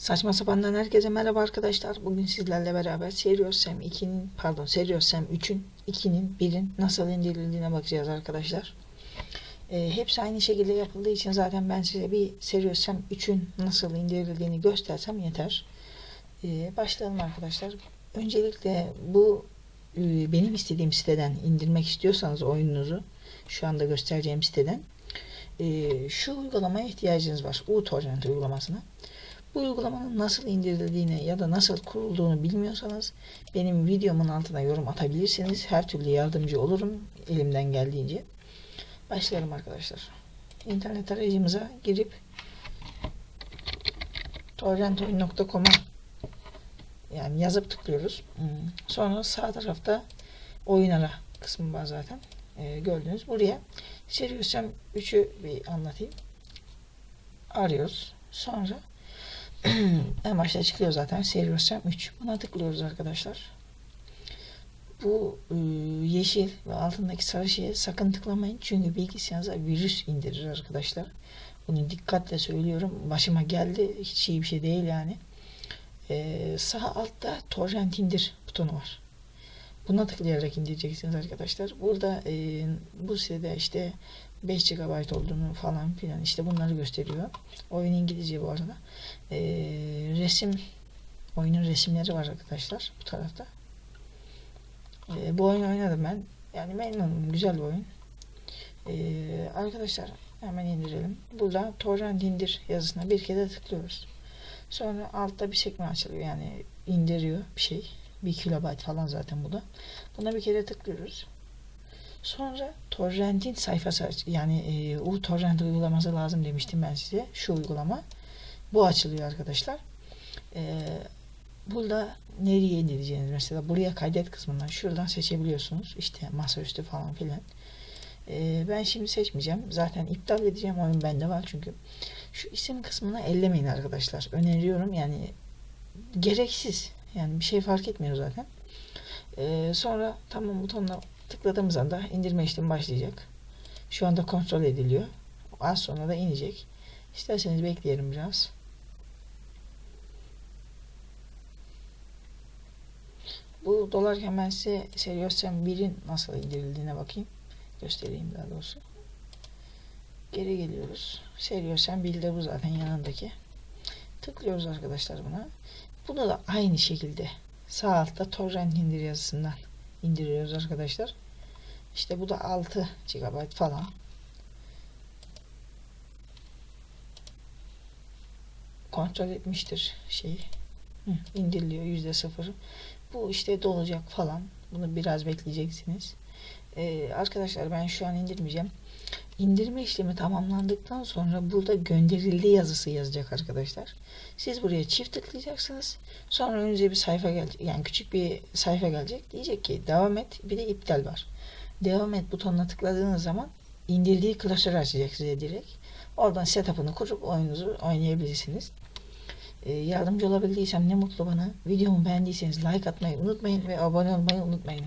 Saçma sapandan herkese merhaba arkadaşlar. Bugün sizlerle beraber Serious Sam 2'nin pardon Serious Sam 3'ün 2'nin 1'in nasıl indirildiğine bakacağız arkadaşlar. Ee, hepsi aynı şekilde yapıldığı için zaten ben size bir Serious Sam 3'ün nasıl indirildiğini göstersem yeter. Ee, başlayalım arkadaşlar. Öncelikle bu e, benim istediğim siteden indirmek istiyorsanız oyununuzu şu anda göstereceğim siteden e, şu uygulamaya ihtiyacınız var. uTorrent uygulamasına. Bu uygulamanın nasıl indirildiğini ya da nasıl kurulduğunu bilmiyorsanız benim videomun altına yorum atabilirsiniz. Her türlü yardımcı olurum elimden geldiğince. Başlayalım arkadaşlar. İnternet arayüzümüze girip torrentoyun.com'a yani yazıp tıklıyoruz. Hmm. Sonra sağ tarafta oyun ara kısmı var zaten. Ee, gördüğünüz buraya Serious Sam 3'ü bir anlatayım. Arıyoruz. Sonra en başta çıkıyor zaten Serious Sam 3. Buna tıklıyoruz arkadaşlar. Bu e, yeşil ve altındaki sarı şeye sakın tıklamayın. Çünkü bilgisayarınıza virüs indirir arkadaşlar. Bunu dikkatle söylüyorum. Başıma geldi. Hiç iyi bir şey değil yani. E, sağ altta torrent indir butonu var. Buna tıklayarak indireceksiniz arkadaşlar. Burada e, bu sitede işte 5 GB olduğunu falan filan işte bunları gösteriyor. Oyun İngilizce bu arada. E, resim oyunun resimleri var arkadaşlar bu tarafta. E, bu oyunu oynadım ben. Yani memnunum. Güzel bir oyun. E, arkadaşlar hemen indirelim. Burada torrent indir yazısına bir kere tıklıyoruz. Sonra altta bir sekme açılıyor. Yani indiriyor bir şey. 1 kilobayt falan zaten bu da. Buna bir kere tıklıyoruz. Sonra torrentin sayfası yani e, u torrent uygulaması lazım demiştim ben size. Şu uygulama. Bu açılıyor arkadaşlar. E, burada nereye indireceğiniz mesela buraya kaydet kısmından şuradan seçebiliyorsunuz. İşte masaüstü falan filan. E, ben şimdi seçmeyeceğim. Zaten iptal edeceğim. Oyun bende var çünkü. Şu isim kısmına ellemeyin arkadaşlar. Öneriyorum yani gereksiz. Yani bir şey fark etmiyor zaten. Ee, sonra tamam butonuna tıkladığımız anda indirme işlemi başlayacak. Şu anda kontrol ediliyor. Az sonra da inecek. İsterseniz bekleyelim biraz. Bu dolarken ben size Serious Sam 1'in nasıl indirildiğine bakayım. Göstereyim daha doğrusu. Geri geliyoruz. Serious Sam 1 de bu zaten yanındaki. Tıklıyoruz arkadaşlar buna. Bunu da aynı şekilde sağ altta torrent indir yazısından indiriyoruz arkadaşlar. İşte bu da 6 GB falan. Kontrol etmiştir şeyi. Hı, indiriliyor yüzde sıfır. Bu işte dolacak falan. Bunu biraz bekleyeceksiniz. Ee, arkadaşlar ben şu an indirmeyeceğim. İndirme işlemi tamamlandıktan sonra burada gönderildi yazısı yazacak arkadaşlar. Siz buraya çift tıklayacaksınız. Sonra önünüze bir sayfa gelecek. Yani küçük bir sayfa gelecek. Diyecek ki devam et. Bir de iptal var. Devam et butonuna tıkladığınız zaman indirdiği klasörü açacak size direkt. Oradan setup'ını kurup oyununuzu oynayabilirsiniz. Ee, yardımcı olabildiysem ne mutlu bana. Videomu beğendiyseniz like atmayı unutmayın ve abone olmayı unutmayın.